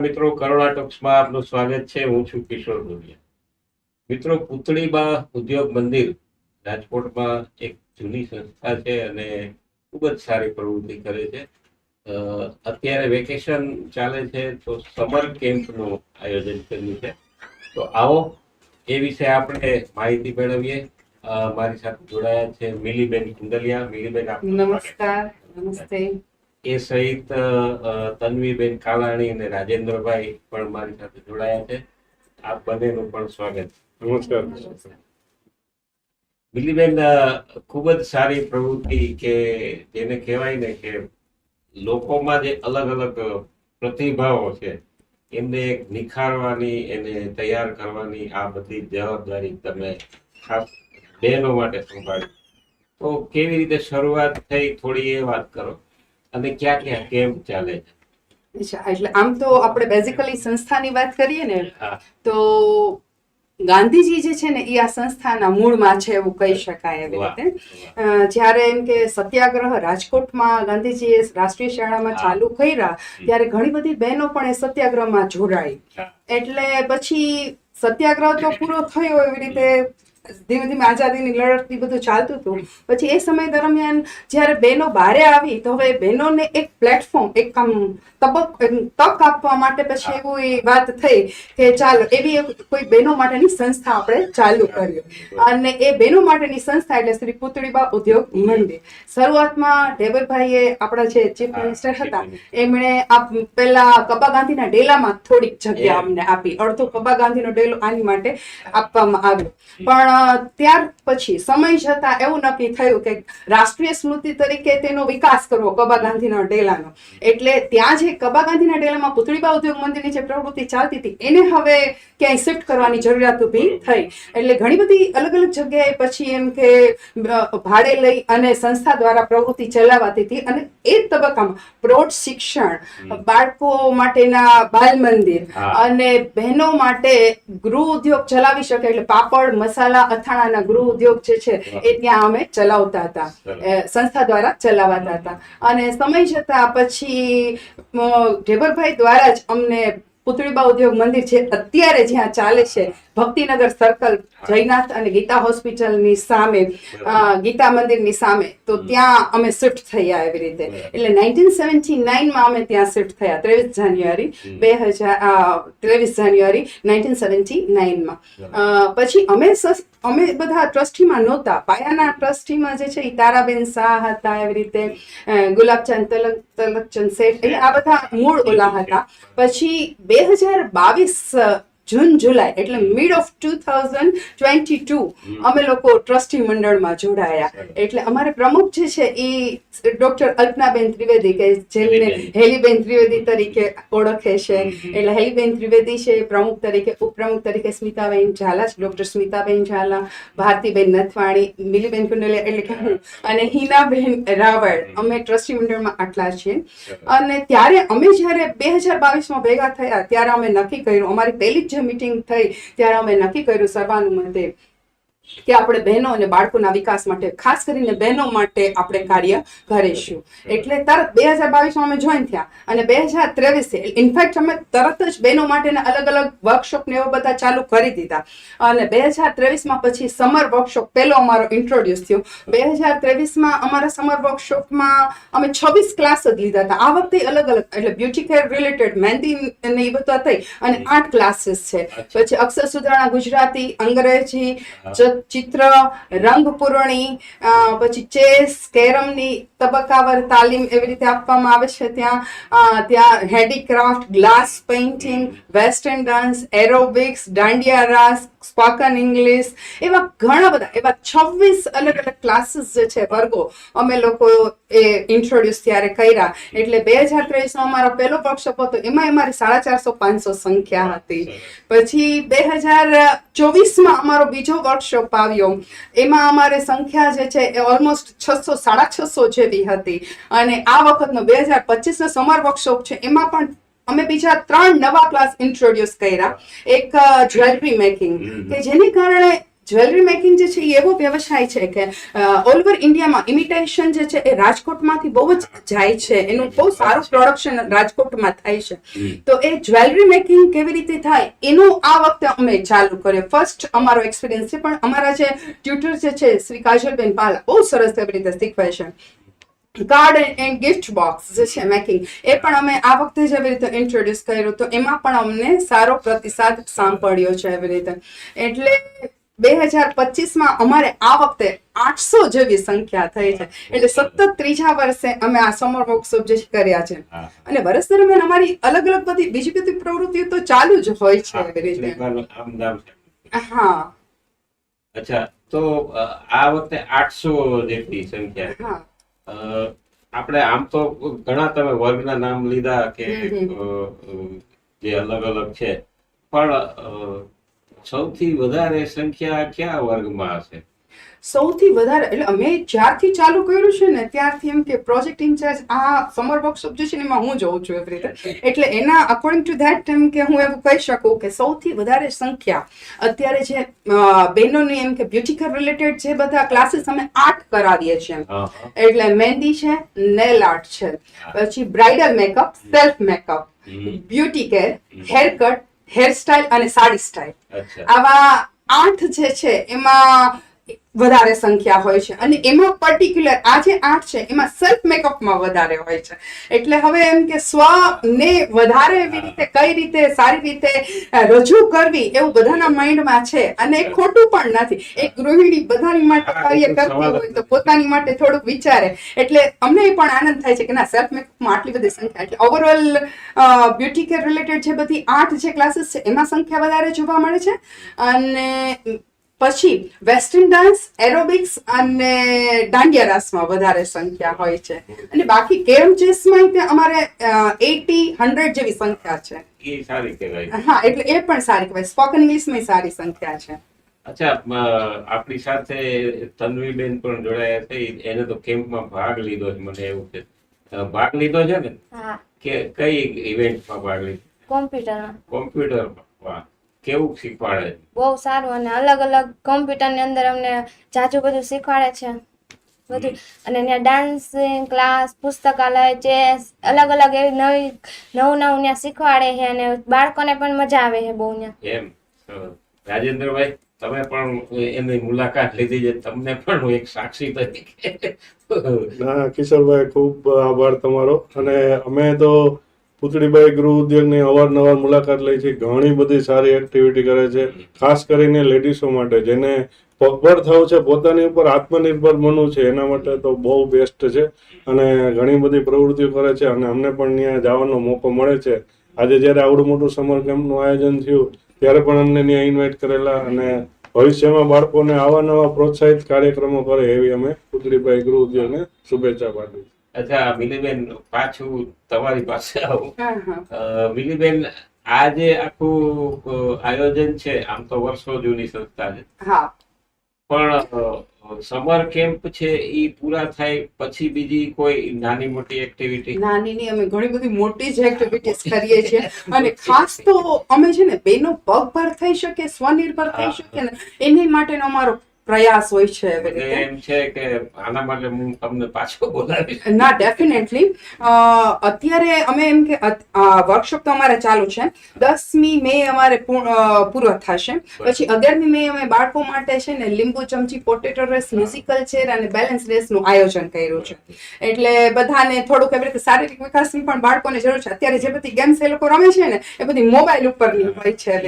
મિત્રો કરોડા ટોક્સમાં આપનું સ્વાગત છે. હું છું કિશોર ભુવિયા મિત્રો, પુતળીબા ઉદ્યોગ મંદિર રાજકોટમાં એક જૂની સંસ્થા છે અને ખૂબ જ સારી પ્રવૃત્તિ કરે છે. અત્યારે વેકેશન ચાલે છે, તો સમર કેમ્પનું આયોજન કર્યું છે. તો આવો, એ વિશે આપણે માહિતી મેળવીએ. મારી સાથે જોડાયા છે મિલીબેન કુંડલિયા. મિલીબેન નમસ્કાર. નમસ્તે. એ સહિત તન્વીબેન કાલાણી અને રાજેન્દ્રભાઈ પણ મારી સાથે જોડાયા છે. આપ બંનેનું પણ સ્વાગત. નમસ્કાર. બિલીબેન ખૂબ જ સારી પ્રવૃત્તિ કે જેને કહેવાય ને કે લોકોમાં જે અલગ અલગ પ્રતિભાવો છે એમને નિખારવાની એને તૈયાર કરવાની આ બધી જવાબદારી તમે ખાસ બહેનો માટે સંભાળી. તો કેવી રીતે શરૂઆત થઈ થોડી એ વાત કરો. અને ક્યાં ક્યાં કેમ્પ ચાલે છે? એટલે આમ તો આપણે બેઝિકલી સંસ્થાની વાત કરીએ ને તો ગાંધીજી જે છે ને એ આ સંસ્થાના મૂળમાં છે એવું કહી શકાય એવી રીતે. જ્યારે એમ કે સત્યાગ્રહ રાજકોટમાં ગાંધીજીએ રાષ્ટ્રીય શાળામાં ચાલુ કર્યા ત્યારે ઘણી બધી બહેનો પણ એ સત્યાગ્રહમાં જોડાઈ. એટલે પછી સત્યાગ્રહ તો પૂરો થયો એવી રીતે ધીમે ધીમે આઝાદીની લડતથી બધું ચાલતું હતું. પછી એ સમય દરમિયાન જ્યારે બહેનો બારે આવી તો હવે બહેનોને એક પ્લેટફોર્મ એક આમ તબક તક આપવા માટે પછી એવું એ વાત થઈ કે ચાલો એવી કોઈ બહેનો માટેની સંસ્થા આપણે ચાલુ કર્યું અને એ બહેનો માટેની સંસ્થા એટલે શ્રી પુતળીબા ઉદ્યોગ મંદિર. શરૂઆતમાં ઢેબરભાઈએ આપણા જે ચીફ મિનિસ્ટર હતા એમણે આ પેલા કબા ગાંધીના ડેલામાં થોડીક જગ્યા અમને આપી. અડધો કબા ગાંધીનો ડેલો આની માટે આપવામાં આવ્યો. પણ ત્યાર પછી સમય જતા એવું નક્કી થયું કે રાષ્ટ્રીય સ્મૃતિ તરીકે તેનો વિકાસ કરવો કબા ગાંધીના ડેલાનો. એટલે ત્યાં જે કબા ગાંધીના ડેલામાં પુતળીબા ઉદ્યોગ મંદિરની જે પ્રવૃત્તિ ચાલતી હતી એને હવે ક્યાંય શિફ્ટ કરવાની જરૂરિયાત ઊભી થઈ. એટલે ઘણી બધી અલગ અલગ જગ્યાએ પછી એમ કે ભાડે લઈ અને સંસ્થા દ્વારા પ્રવૃત્તિ ચલાવાતી હતી અને એ તબક્કામાં પ્રૌઢ શિક્ષણ બાળકો માટેના બાલ મંદિર અને બહેનો માટે ગૃહ ઉદ્યોગ ચલાવી શકે એટલે પાપડ મસાલા અથાણાના ગૃહ ઉદ્યોગ જે છે એ ત્યાં અમે ચલાવતા હતા. સંસ્થા દ્વારા ચલાવાતા હતા. અને સમય જતા પછી ઢેબરભાઈ દ્વારા જ અમને પુતળીબા ઉદ્યોગ મંદિર જે અત્યારે જ્યાં ચાલે છે ભક્તિનગર સર્કલ જયનાથ અને ગીતા હોસ્પિટલની સામે ગીતા મંદિરની સામે તો ત્યાં અમે શિફ્ટ થયા એવી રીતે. એટલે નાઇન્ટીન સેવન્ટી નાઇનમાં અમે ત્યાં શિફ્ટ થયા ત્રેવીસ જાન્યુઆરી. બે હજાર ત્રેવીસ જાન્યુઆરી નાઇન્ટીન સેવન્ટી નાઇનમાં. પછી અમે અમે બધા ટ્રસ્ટીમાં નહોતા. પાયાના ટ્રસ્ટીમાં જે છે એ તારાબેન શાહ હતા એવી રીતે ગુલાબચંદ તલક, તલકચંદ શેઠ એટલે આ બધા મૂળ ઓલા હતા. પછી બે હજાર બાવીસ જૂન જુલાઈ એટલે mid of two thousand twenty two અમે લોકો ટ્રસ્ટી મંડળમાં જોડાયા. એટલે અમારે પ્રમુખ જે છે એ ડોક્ટર અલ્પનાબેન ત્રિવેદી કે જેમને હેલીબેન. ત્રિવેદી તરીકે ઓળખે છે. એટલે હેલીબેન ત્રિવેદી છે પ્રમુખ તરીકે ઉપપ્રમુખ તરીકે સ્મિતાબેન ઝાલા ડોક્ટર સ્મિતાબેન ઝાલા ભારતીબેન નથવાણી મિલીબેન કુંડલિયા એટલે કે હું અને હિનાબેન રાવળ. અમે ટ્રસ્ટી મંડળમાં આટલા છીએ. અને ત્યારે અમે જ્યારે બે હજાર બાવીસમાં ભેગા થયા ત્યારે અમે નક્કી કર્યું અમારી પહેલી જ જે મિટિંગ થઈ ત્યારે અમે નક્કી કર્યું સર્વાનુમતે કે આપણે બહેનો અને બાળકોના વિકાસ માટે ખાસ કરીને બહેનો માટે આપણે કાર્ય કરીશું. એટલે તરત બે હજાર બાવીસમાં અમે જોઈન થયા અને બે હજાર ત્રેવીસે ઇનફેક્ટ અમે તરત જ બહેનો માટેના અલગ અલગ વર્કશોપ ને એવા બધા ચાલુ કરી દીધા. અને બે હજાર ત્રેવીસમાં પછી સમર વર્કશોપ પહેલો અમારો ઇન્ટ્રોડ્યુસ થયો. બે હજાર ત્રેવીસમાં અમારા સમર વર્કશોપમાં અમે છવ્વીસ ક્લાસ જ લીધા હતા. આ વખતે અલગ અલગ એટલે બ્યુટી કેર રિલેટેડ મહેંદી ને એ બધા થઈ અને આઠ ક્લાસીસ છે. પછી અક્ષર સુધારણા ગુજરાતી અંગ્રેજી ચિત્ર રંગ પૂરણી અ, પછી ચેસ કેરમની તબક્કાવાર તાલીમ એવી રીતે આપવામાં આવે છે. ત્યાં ત્યાં handicraft glass painting western dance aerobics dandiya raas spoken English એવા ઘણા બધા, એવા છવ્વીસ અલગ અલગ ક્લાસીસ જે છે વર્ગો અમે લોકો એ ઇન્ટ્રોડ્યુસ ત્યારે કર્યા. એટલે બે હજાર ત્રેવીસનો અમારો પહેલો વર્કશોપ હતો, એમાં અમારી સાડા ચારસો પાંચસો સંખ્યા હતી. પછી બે હજાર ચોવીસમાં અમારો બીજો વર્કશોપ આવ્યો. એમાં અમારે સંખ્યા જે છે એ ઓલમોસ્ટ છસો, સાડા છસો જેવી હતી. અને આ વખતનો બે હજાર પચીસનો સમર વર્કશોપ છે એમાં પણ અમે બીજા ત્રણ નવા ક્લાસ ઇન્ટ્રોડ્યુસ કર્યા. એક જ્વેલરી મેકિંગ કે જેને કારણે જ્વેલરી મેકિંગ જે છે એ એવો વ્યવસાય છે કે ઓલ ઓવર ઇન્ડિયામાં ઇમિટેશન જે છે એ રાજકોટમાંથી બહુ જ જાય છે. એનું બહુ સારું પ્રોડક્શન રાજકોટમાં થાય છે. તો એ જ્વેલરી મેકિંગ કેવી રીતે થાય? એનું આ વખતે અમે ચાલુ કર્યું. ફર્સ્ટ અમારો એક્સપિરિયન્સ છે પણ અમારા જે ટ્યુટર જે છે શ્રી કાજલબેન પાલ બહુ સરસ એવી રીતે શીખવે છે. કાર્ડ એન્ડ ગિફ્ટ બોક્સ જે છે મેકિંગ એ પણ અમે આ વખતે જ એવી રીતે ઇન્ટ્રોડ્યુસ કર્યું તો એમાં પણ અમને સારો પ્રતિસાદ સાંભળ્યો છે એવી રીતે. એટલે બે હજાર પચીસમાં અમારે આ વખતે આઠસો જેવી સંખ્યા થઈ છે. એટલે સતત ત્રીજા વર્ષે અમે આ સમર વર્કશોપ જે કર્યા છે. અને વર્ષ દરમિયાન અમારી અલગ અલગ બધી બીજી બધી પ્રવૃત્તિઓ તો ચાલુ જ હોય છે એવી રીતે. હા. અચ્છા તો આ વખતે આઠસો જેટલી સંખ્યા. આપણે આમ તો ઘણા તમે વર્ગના નામ લીધા કે જે અલગ અલગ છે. પણ સૌથી વધારે સંખ્યા કયા વર્ગમાં હશે? સૌથી વધારે એટલે અમે જ્યારથી ચાલુ કર્યું છે ને ત્યારથી એમ કે પ્રોજેક્ટ ઇન્ચાર્જ આ સમર વર્કશોપ જે છે ને એમાં હું જોઉં છું એવી રીતે. એટલે એના અકોર્ડિંગ ટુ ધેટ એમ કે હું એવું કહી શકું કે સૌથી વધારે સંખ્યા અત્યારે જે બહેનોની એમ કે બ્યુટિકલ રિલેટેડ જે બધા ક્લાસીસ અમે આર્ટ કરાવીએ છીએ. એટલે મહેંદી છે નેલ આર્ટ છે પછી bridal makeup self makeup beauty care haircut hairstyle અને સાડી સ્ટાઇલ આવા આઠ જે છે એમાં વધારે સંખ્યા હોય છે. અને એમાં પર્ટિક્યુલર આ જે આઠ છે એમાં સેલ્ફ મેકઅપમાં વધારે હોય છે. એટલે હવે એમ કે સ્વ ને વધારે એવી રીતે કઈ રીતે સારી રીતે રજૂ કરવી એવું બધાના માઇન્ડમાં છે. અને એ ખોટું પણ નથી. એક ગૃહિણી બધાની માટે કાર્ય કરતી હોય તો પોતાની માટે થોડુંક વિચારે. એટલે અમને પણ આનંદ થાય છે કે ના સેલ્ફ મેકઅપમાં આટલી બધી સંખ્યા. એટલે ઓવરઓલ બ્યુટી કેર રિલેટેડ જે બધી આઠ જે ક્લાસીસ છે એમાં સંખ્યા વધારે જોવા મળે છે. અને પછી વેસ્ટર્ન ડાન્સ એરોબિક્સ અને દાંડિયા રાસમાં વધારે સંખ્યા હોય છે. અને બાકી કેરમ ચેસમાં અમારે એટી હંડ્રેડ જેવી સંખ્યા છે. એ હા એટલે એ પણ સારી કહેવાય. સ્પોકન ઇંગ્લિશમાં સારી સંખ્યા છે. અચ્છા આપણી સાથે તન્વીબેન પણ જોડાયા છે. એને તો કેમ્પમાં ભાગ લીધો છે મને એવું છે. ભાગ લીધો છે ને? કે કઈ ઇવેન્ટમાં ભાગ લીધો? કોમ્પ્યુટરમાં. કોમ્પ્યુટર વાહ. કેવું શીખવાડે બહુ સારું અને અલગ અલગ કોમ્પ્યુટરની અંદર અમને જાજુ બધું શીખવાડે છે. બધું. અને ત્યાં ડાન્સિંગ ક્લાસ પુસ્તકાલય ચેસ અલગ અલગ એવી નવી નવું નવું ત્યાં શીખવાડે છે અને બાળકોને પણ મજા આવે છે બહુ ત્યાં એમ? રાજેન્દ્રભાઈ તમે પણ એની મુલાકાત લીધી છે. તમને પણ હું એક સાક્ષી તરીકે ના કિશોરભાઈ ખૂબ આભાર તમારો. અને અમે તો પુતળીબાઈ ગૃહ ઉદ્યોગની અવારનવાર મુલાકાત લે છે. ઘણી બધી સારી એક્ટિવિટી કરે છે. ખાસ કરીને લેડીઝો માટે, જેને પગભર થવું છે, પોતાની ઉપર આત્મનિર્ભર બનવું છે, એના માટે તો બહુ બેસ્ટ છે. અને ઘણી બધી પ્રવૃત્તિઓ કરે છે અને અમને પણ ત્યાં જવાનો મોકો મળે છે. આજે જ્યારે આવડું મોટું સમર કેમ્પનું આયોજન થયું, ત્યારે પણ અમને ત્યાં ઇન્વાઇટ કરેલા અને ભવિષ્યમાં બાળકોને આવા નવા પ્રોત્સાહિત કાર્યક્રમો કરે એવી અમે પુતળીબાઈ ગૃહ ઉદ્યોગને શુભેચ્છા પાઠવી અચ્છા મિલીબેન પાછું તમારી પાસે આવું. મિલીબેન આ જે આખું આયોજન છે આમ તો વર્ષો જૂની સંસ્થા છે. પણ સમર કેમ્પ છે એ પૂરા થાય પછી બીજી કોઈ નાની મોટી એક્ટિવિટી? નાની ની અમે ઘણી બધી મોટી જ એક્ટિવિટીઝ કરીએ છીએ. અને ખાસ તો અમે છે ને બેનો પગભર થઈ શકે સ્વનિર્ભર થઈ શકે ને એની માટેનો અમારો પ્રયાસ હોય છે એવી રીતે. એમ છે કે આના માટે હું તમને પાછો બોલાવીશ. ના ડેફિનેટલી અત્યારે અમે એમ કે વર્કશોપ તો અમારે ચાલુ છે. દસમી મે અમારે પૂરો થશે. પછી અગિયારમી મે અમે બાળકો માટે છે ને લીંબુ ચમચી પોટેટો રેસ મ્યુઝિકલ ચેર અને બેલેન્સ રેસનું આયોજન કર્યું છે. એટલે બધાને થોડુંક એવી રીતે શારીરિક વિકાસની પણ બાળકોને જરૂર છે. અત્યારે જે બધી ગેમ્સ એ લોકો રમે છે ને એ બધી મોબાઈલ ઉપરની હોય છે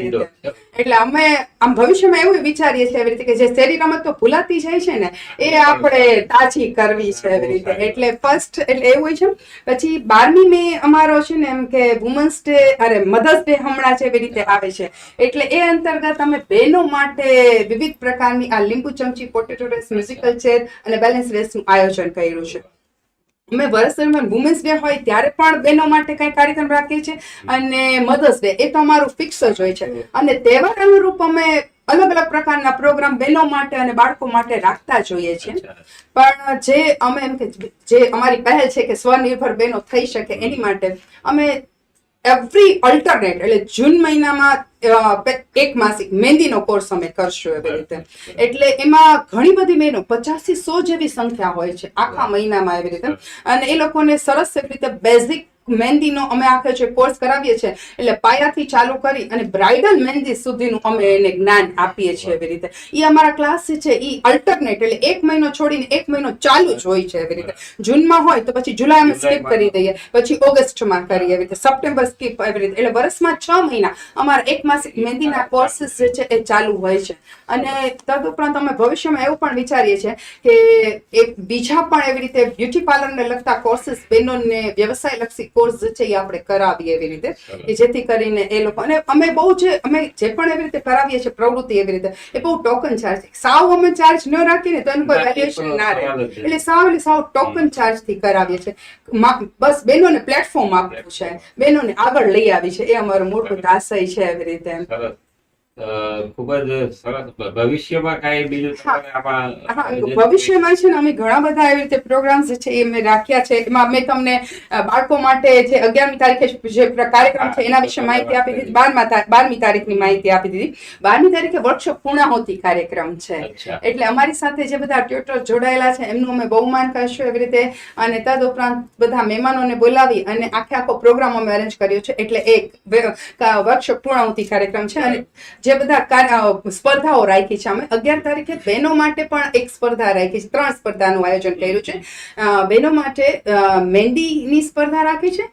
એટલે અમે આમ ભવિષ્યમાં એવું વિચારીએ છીએ એવી રીતે કે જે શેરી રમત તો ભૂલાતી જાય છે ને એ આપણે તાજી કરવી છે એવી રીતે. એટલે ફર્સ્ટ એટલે એવું હોય છે. પછી બારમી મે અમારો છે ને એમ કે વુમન્સ ડે અરે મધર્સ ડે હમણાં છે એવી રીતે આવે છે. એટલે એ અંતર્ગત અમે બહેનો માટે વિવિધ પ્રકારની આ લીંબુ ચમચી પોટેટો રેસ મ્યુઝિકલ ચેર અને બેલેન્સ રેસનું આયોજન કર્યું છે. અમે વર્ષ દરમિયાન વુમેન્સ ડે હોય ત્યારે પણ બહેનો માટે કઈ કાર્યક્રમ રાખીએ છીએ. અને મધર્સ ડે એ તો અમારું ફિક્સ જ હોય છે. અને તહેવાર અનુરૂપ અમે અલગ અલગ પ્રકારના પ્રોગ્રામ બહેનો માટે અને બાળકો માટે રાખતા જોઈએ છીએ પણ જે અમે એમ કે જે અમારી પહેલ છે કે સ્વનિર્ભર બહેનો થઈ શકે એની માટે અમે એવરી અલ્ટરનેટ એટલે જૂન મહિનામાં એક માસિક મહેંદીનો કોર્સ અમે કરશું એવી રીતે. એટલે એમાં ઘણી બધી બહેનો પચાસથી સો જેવી સંખ્યા હોય છે આખા મહિનામાં એવી રીતે. અને એ લોકોને સરસ એવી રીતે બેઝિક મહેંદીનો અમે આખે જે કોર્સ કરાવીએ છીએ, એટલે પાયાથી ચાલુ કરી અને બ્રાઇડલ મહેંદી સુધીનું અમે એને જ્ઞાન આપીએ છીએ એવી રીતે. એ અમારા ક્લાસ છે એ અલ્ટરનેટ એટલે એક મહિનો છોડીને એક મહિનો ચાલુ જ હોય છે એવી રીતે. જૂનમાં હોય તો પછી જુલાઈમાં સ્કીપ કરી દઈએ, પછી ઓગસ્ટમાં કરીએ એવી રીતે. સપ્ટેમ્બર સ્કીપ એવી રીતે. એટલે વર્ષમાં છ મહિના અમારા એક માસિક મહેંદીના કોર્સીસ જે છે, એ ચાલુ હોય છે. અને તદુપરાંત અમે ભવિષ્યમાં એવું પણ વિચારીએ છીએ કે એક બીજા પણ એવી રીતે બ્યુટી પાર્લરને લગતા કોર્સીસ બહેનોને વ્યવસાય લક્ષી કોર્સ છે એ આપણે કરાવીએ એવી રીતે. કે જેથી કરીને એ લોકો અને અમે બહુ જે અમે જે પણ એવી રીતે કરાવીએ છીએ પ્રવૃત્તિ એવી રીતે એ બહુ ટોકન ચાર્જ સાવ અમે ચાર્જ ન રાખીએ ને તો એનું કોઈ વેલ્યુએશન ના રહે. એટલે સાવ એટલે સાવ ટોકન ચાર્જથી કરાવીએ છીએ. બસ બહેનોને પ્લેટફોર્મ આપવું છે. બહેનોને આગળ લઈ આવી છે. એ અમારો મોટો આશય છે એવી રીતે ખૂબ જ સરસ. ભવિષ્યમાં કાંઈ બીજું ભવિષ્યમાં છે ને અમે ઘણા બધા એવી રીતે પ્રોગ્રામ્સ છે એ અમે રાખ્યા છે. એમાં મેં તમને બાળકો માટે જે અગિયારમી તારીખે જે કાર્યક્રમ છે એના વિશે માહિતી આપી દીધી. બારમા બારમી તારીખની માહિતી આપી દીધી. બારમી તારીખે વર્કશોપ પૂર્ણાહુતિ કાર્યક્રમ છે. એટલે અમારી સાથે જે બધા ટ્યુટર જોડાયેલા છે એમનું અમે બહુમાન કરશું એવી રીતે. અને તદ ઉપરાંત બધા મહેમાનોને બોલાવી અને આખે આખો પ્રોગ્રામ અમે અરેન્જ કર્યો છે. એટલે એક વર્કશોપ પૂર્ણાહુતિ કાર્યક્રમ છે. અને જે બધા સ્પર્ધાઓ રાખી છે. અમે અગિયાર તારીખે બહેનો માટે પણ એક સ્પર્ધા રાખી છે. ત્રણ સ્પર્ધાનું આયોજન કર્યું છે. બહેનો માટે મહેંદીની સ્પર્ધા રાખી છે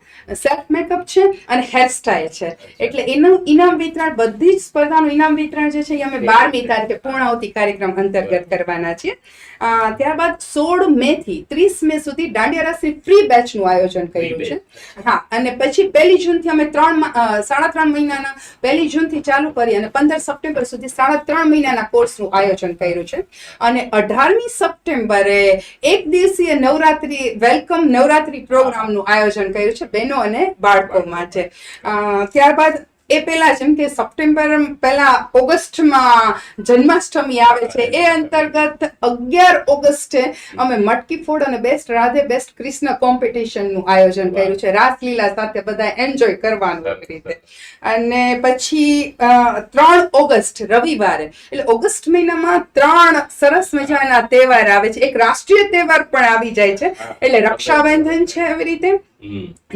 સેલ્ફ મેકઅપ છે અને હેરસ્ટાઈલ છે. એટલે એનું ઇનામ વિતરણ બધી જ સ્પર્ધાનું ઇનામ વિતરણ જે છે એ અમે બારમી તારીખે પૂર્ણાવતી કાર્યક્રમ અંતર્ગત કરવાના છીએ. ત્યારબાદ સોળ મે થી ત્રીસ મે સુધી દાંડિયા રસની ફ્રી બેચનું આયોજન કર્યું છે. હા અને પછી પહેલી જૂનથી અમે ત્રણ સાડા ત્રણ મહિનાના પહેલી જૂનથી ચાલુ કરી અને પંદર સપ્ટેમ્બર સુધી સાડા ત્રણ મહિનાના કોર્સનું આયોજન કર્યું છે. અને અઢારમી સપ્ટેમ્બરે એક દિવસીય નવરાત્રી, વેલકમ નવરાત્રી પ્રોગ્રામનું આયોજન કર્યું છે બહેનો અને બાળકો માટે. ત્યારબાદ એ પહેલા જેમ કે સપ્ટેમ્બર પહેલા ઓગસ્ટમાં જન્માષ્ટમી આવે છે એ અંતર્ગત અગિયાર ઓગસ્ટે અમે મટકી ફોડ અને બેસ્ટ રાધે બેસ્ટ કૃષ્ણ કોમ્પિટિશનનું આયોજન કર્યું છે. રાસલીલા સાથે બધા એન્જોય કરવાનું રીતે. અને પછી ત્રણ ઓગસ્ટ રવિવારે. એટલે ઓગસ્ટ મહિનામાં ત્રણ સરસ મજાના તહેવાર આવે છે. એક રાષ્ટ્રીય તહેવાર પણ આવી જાય છે. એટલે રક્ષાબંધન છે એવી રીતે.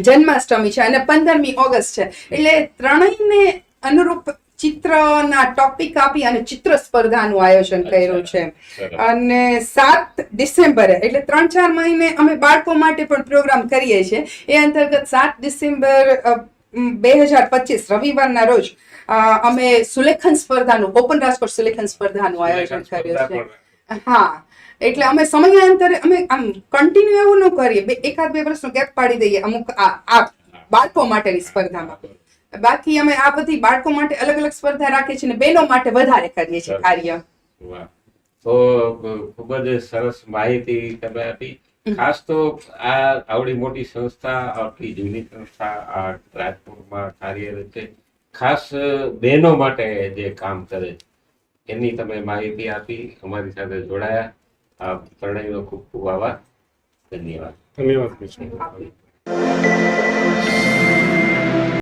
જન્માષ્ટમી છે અને પંદરમી ઓગસ્ટ છે. એટલે ત્રણેયને અનુરૂપ ચિત્રના ટોપિક આપી અને ચિત્ર સ્પર્ધાનું આયોજન કર્યું છે. અને સાત ડિસેમ્બરે એટલે ત્રણ ચાર મહિને અમે બાળકો માટે પણ પ્રોગ્રામ કરીએ છીએ. એ અંતર્ગત સાત ડિસેમ્બર બે હજાર પચીસ રવિવારના રોજ અમે સુલેખન સ્પર્ધાનું ઓપન રાજકોટ સુલેખન સ્પર્ધાનું આયોજન કર્યું છે. હા. એટલે અમે સમયાંતરે અમે આમ કન્ટિન્યુ એવું ન કરીએ. બે એકાદ બે વર્ષનો ગેપ પાડી દઈએ અમુક આ બાળકો માટેની સ્પર્ધામાં બાકી અમે આ બધી બાળકો માટે અલગ અલગ સ્પર્ધા રાખીએ છીએ અને બહેનો માટે વધારે કરીએ છીએ કાર્ય. તો ખૂબ જ સરસ માહિતી તમે આપી. ખાસ તો આ આવડી મોટી સંસ્થા આટલી જૂની સંસ્થા આ રાજકોટમાં કાર્યરત છે. ખાસ બહેનો માટે જે કામ કરે એની તમે માહિતી આપી અમારી સાથે જોડાયા. આ ત્રણેયનો ખૂબ ખૂબ આભાર. ધન્યવાદ. ધન્યવાદ